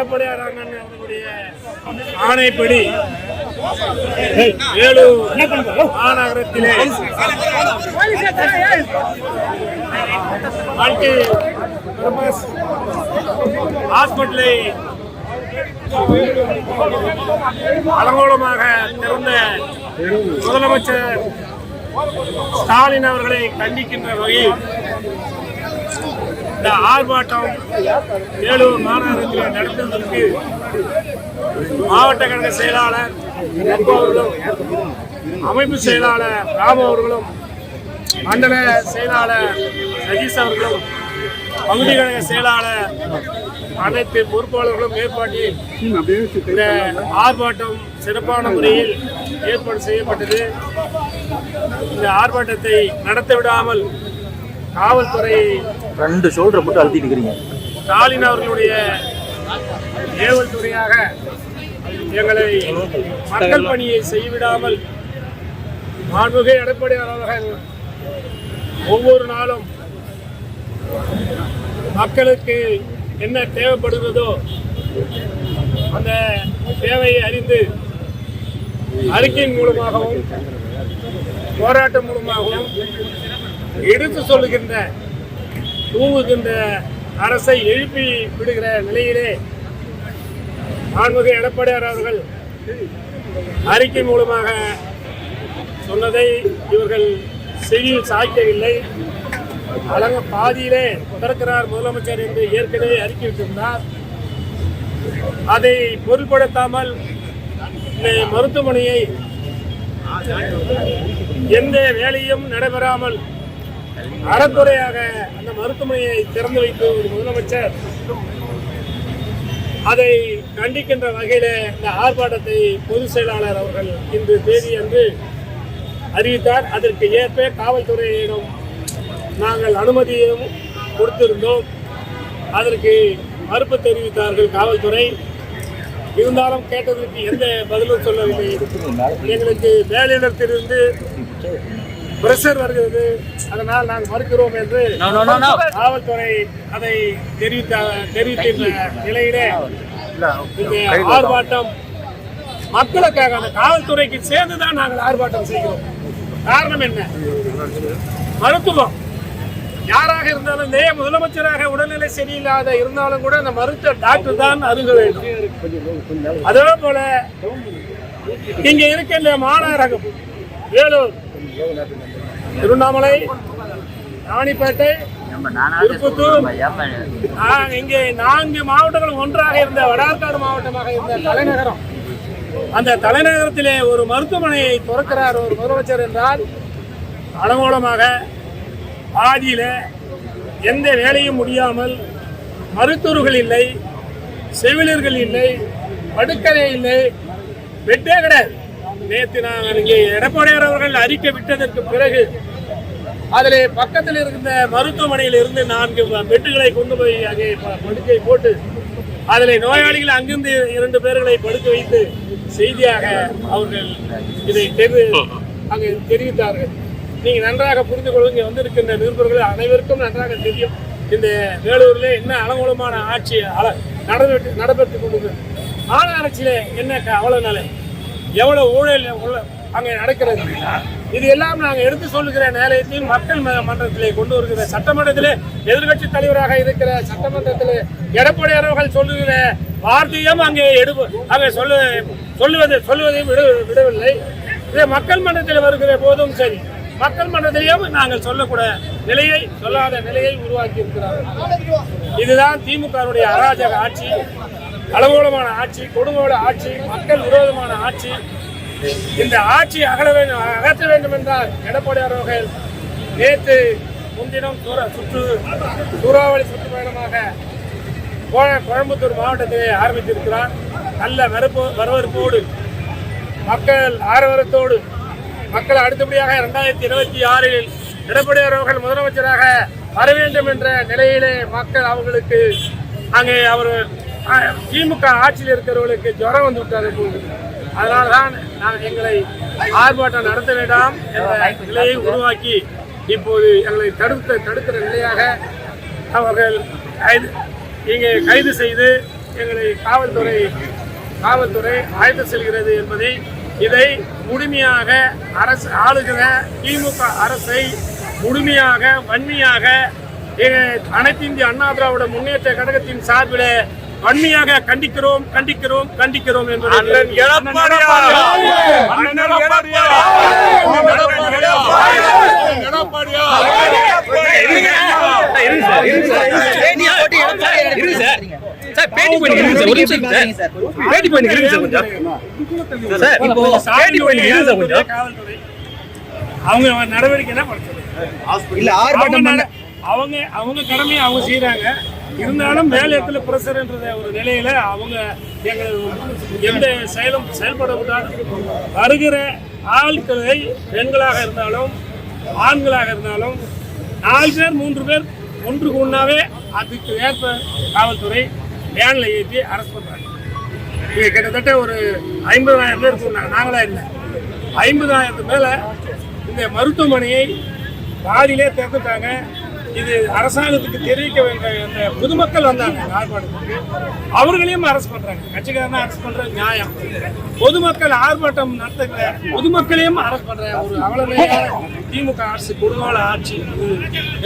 எடப்பாடியார் அவர்களுடைய ஆணைப்படி வேலூர் மாநகரத்திலே மல்டி பர்பஸ் ஹாஸ்பிட்டலை அலங்கோலமாக திறந்த முதலமைச்சர் ஸ்டாலின் அவர்களை கண்டிக்கின்ற வகையில் இந்த ஆர்ப்பாட்டம் வேலூர் மாநகரத்தில் நடத்துவதற்கு மாவட்ட கழக செயலாளர் அமைப்பு செயலாளர் ராம அவர்களும் மண்டல செயலாளர் சதீஷ் அவர்களும் பகுதி கழக செயலாளர் அனைத்து பொறுப்பாளர்களும் ஏற்பாட்டில் இந்த ஆர்ப்பாட்டம் சிறப்பான முறையில் ஏற்பாடு செய்யப்பட்டது. இந்த ஆர்ப்பாட்டத்தை நடத்த விடாமல் காவல்துறை ரெண்டு ஷோல்டரை போட்டு அழுத்திட்டு இருக்கிறீங்க. ஸ்டாலின் அவர்களுடைய ஏவல் துறையாக எங்களை மக்கள் பணியை செய்விடாமல் மாண்புகை அவர்கள் ஒவ்வொரு நாளும் மக்களுக்கு என்ன தேவைப்படுகிறதோ அந்த தேவையை அறிந்து அறிக்கையின் மூலமாகவும் போராட்டம் மூலமாகவும் எடுத்து சொல்லுகின்ற தூங்குகின்ற அரசை எழுப்பி விடுகிற நிலையிலே மாண்புமிகு எடப்பாடியார் அவர்கள் அறிக்கை மூலமாக சொன்னதை இவர்கள் செவியில் சாய்க்கவில்லை. அழக பாதியிலே திறக்கிறார் முதலமைச்சர் என்று ஏற்கனவே அறிக்கையிட்டிருந்தார் அதை பொருட்படுத்தாமல் மருத்துவமனையை எந்த வேலையும் நடைபெறாமல் அறக்குறையாக அந்த மருத்துவமனையை திறந்து வைத்து ஒரு முதலமைச்சர் அதை கண்டிக்கின்ற வகையில இந்த ஆர்ப்பாட்டத்தை பொதுச் செயலாளர் அவர்கள் இன்று தேதி அன்று அறிவித்தார். அதற்கு ஏற்ப காவல்துறையிடம் நாங்கள் அனுமதியும் கொடுத்திருந்தோம். அதற்கு மறுப்பு தெரிவித்தார்கள் காவல்துறை. இருந்தாலும் கேட்டதற்கு எந்த பதிலும் சொல்லவில்லை. எங்களுக்கு மேலிடத்திலிருந்து பிரஷர் வருகிறது. அதனால் நாங்கள் மறுக்கிறோம் என்று காவல்துறை அதை தெரிவித்த தெரிவித்திருந்த நிலையிலே ஆர்ப்பாட்டம் மக்களுக்காக அந்த காவல்துறைக்கு சேர்ந்துதான் நாங்கள் ஆர்ப்பாட்டம் செய்கிறோம். காரணம் என்ன? மருத்துவம். யாராக இருந்தாலும் இந்த முதலமைச்சராக உடல்நிலை சரியில்லாத இருந்தாலும் கூட அந்த மருத்துவ டாக்டர் தான் அருக வேண்டும். அதே போல இங்க இருக்கின்ற மாநகரகம் வேலூர். திருவண்ணாமலை ராணிப்பேட்டை திருப்பத்தூர். இங்கே நான்கு மாவட்டங்கள் ஒன்றாக இருந்த வடார்காடு மாவட்டமாக இருந்த தலைநகரம். அந்த தலைநகரத்திலே ஒரு மருத்துவமனையை திறக்கிறார் ஒரு முதலமைச்சர் என்றால் அலங்கோலமாக பாதியில எந்த வேலையும் முடியாமல் மருத்துவர்கள் இல்லை செவிலியர்கள் இல்லை படுக்கரை இல்லை பெட்டே கிடையாது. நேற்று நாங்கள் இங்கே எடப்பாடியார் அவர்கள் அறிக்கை விட்டதற்கு பிறகு அதில் பக்கத்தில் இருந்த மருத்துவமனையில் இருந்து நான்கு பெட்டுகளை கொண்டு போய் அங்கே படுக்கை போட்டு அதில் நோயாளிகள் அங்கிருந்து இரண்டு பேர்களை படுக்க வைத்து செய்தியாக அவர்கள் இதை தெரி அங்கே தெரிவித்தார்கள். நீங்கள் நன்றாக புரிந்து கொள்ளுங்க இங்கே வந்திருக்கின்ற நிருபர்கள் அனைவருக்கும் நன்றாக தெரியும். இந்த வேலூரில் என்ன அலங்கோலமான ஆட்சி அல நடைபெற்று நடைபெற்றுக் கொண்டது மாநகராட்சியில் என்ன அவ்வளோ நிலை எவ்வளவு ஊழல் உள்ள அங்கே நடக்கிறது? இது எல்லாம் நாங்கள் எடுத்து சொல்லுகிற நிலையத்தையும் மக்கள் ம- மன்றத்திலே கொண்டு வருகிற சட்டமன்றத்திலே எதிர்க்கட்சி தலைவராக இருக்கிற சட்டமன்றத்திலே எடப்பாடியார் அவர்கள் சொல்லுகிற வார்த்தையும் அங்கே எடு அங்கே சொல்லு சொல்லுவது சொல்லுவதையும் விட விடவில்லை. இது மக்கள் மன்றத்தில் வருகிற போதும் சரி. மக்கள் மன்றத்திலேயும் நாங்கள் சொல்லக்கூட நிலையை சொல்லாத நிலையை உருவாக்கி இருக்கிறார்கள். இதுதான் திமுகவுடைய அராஜக ஆட்சி. அலங்கோலமான ஆட்சி கொடுங்கோல ஆட்சி மக்கள் விரோதமான ஆட்சி. இந்த ஆட்சி அகல வேண்டும் அகற்ற வேண்டும் என்றால் எடப்பாடி அவர்கள் நேற்று முன்தினம் சூற சுற்று சூறாவளி சுற்றுப்பயணமாக கோயம்புத்தூர் மாவட்டத்தை ஆரம்பித்திருக்கிறார். நல்ல வரப்பு வரவேற்போடு மக்கள் ஆரவரத்தோடு மக்கள் அடுத்தபடியாக இரண்டாயிரத்தி இருபத்தி ஆறில் எடப்பாடி அவர்கள் முதலமைச்சராக வர வேண்டும் என்ற நிலையிலே மக்கள் அவர்களுக்கு அங்கே அவர் திமுக ஆட்சியில் இருக்கிறவர்களுக்கு ஜுரம் வந்து விட்டார் அதனால தான் நான் எங்களை ஆர்ப்பாட்டம் நடத்த வேண்டாம் என்ற நிலையை உருவாக்கி இப்போது எங்களை தடுத்த தடுக்கிற நிலையாக அவர்கள் கைது இங்கே கைது செய்து எங்களை காவல்துறை காவல்துறை அழைத்து செல்கிறது என்பதை இதை முழுமையாக அரசு ஆளுகிற திமுக அரசை முழுமையாக வன்மையாக எ- அனைத்து இந்திய அண்ணா திராவிட முன்னேற்ற கழகத்தின் சார்பில் வன்மையாக கண்டிக்கிறோம் கண்டிக்கிறோம் கண்டிக்கிறோம் அவங்க நடவடிக்கை என்ன அவங்க அவங்க கடமையை அவங்க செய்யறாங்க இருந்தாலும் மேல இடத்துல பிரஷர்ன்ற ஒரு நிலையில அவங்க எங்கள் எந்த செயலும் செயல்பட வருகிற ஆட்களை பெண்களாக இருந்தாலும் ஆண்களாக இருந்தாலும் நாலு பேர் மூன்று பேர் ஒன்றுக்கு ஒன்றாவே அதுக்கு ஏற்ப காவல்துறை வேனில் ஏற்றி அரெஸ்ட் பண்ணுறாங்க இது கிட்டத்தட்ட ஒரு ஐம்பதாயிரம் பேர் சொன்னாங்க நாங்களாக இல்லை. ஐம்பதாயிரத்து மேலே இந்த மருத்துவமனையை பாதியிலே திறந்துட்டாங்க. இது அரசாங்கத்துக்கு தெரிவிக்க வேண்டிய பொதுமக்கள் வந்தாங்க ஆர்ப்பாட்டத்துக்கு. அவர்களையும் அரெஸ்ட் பண்றாங்க. கட்சிக்காரனா அரெஸ்ட் பண்ற நியாயம். பொதுமக்கள் ஆர்ப்பாட்டம் நடத்துகிற பொதுமக்களையும் அரெஸ்ட் பண்ற ஒரு அவலமையான திமுக அரசு கொடுங்கால ஆட்சி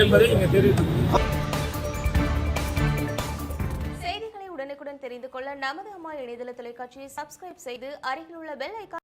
என்பதை இங்க தெரிவித்துக்கிறோம் செய்திகளை உடனுக்குடன் தெரிந்து கொள்ள நமது அம்மா இணையதள தொலைக்காட்சியை சப்ஸ்கிரைப் செய்து அருகில் உள்ள பெல் ஐக்கான்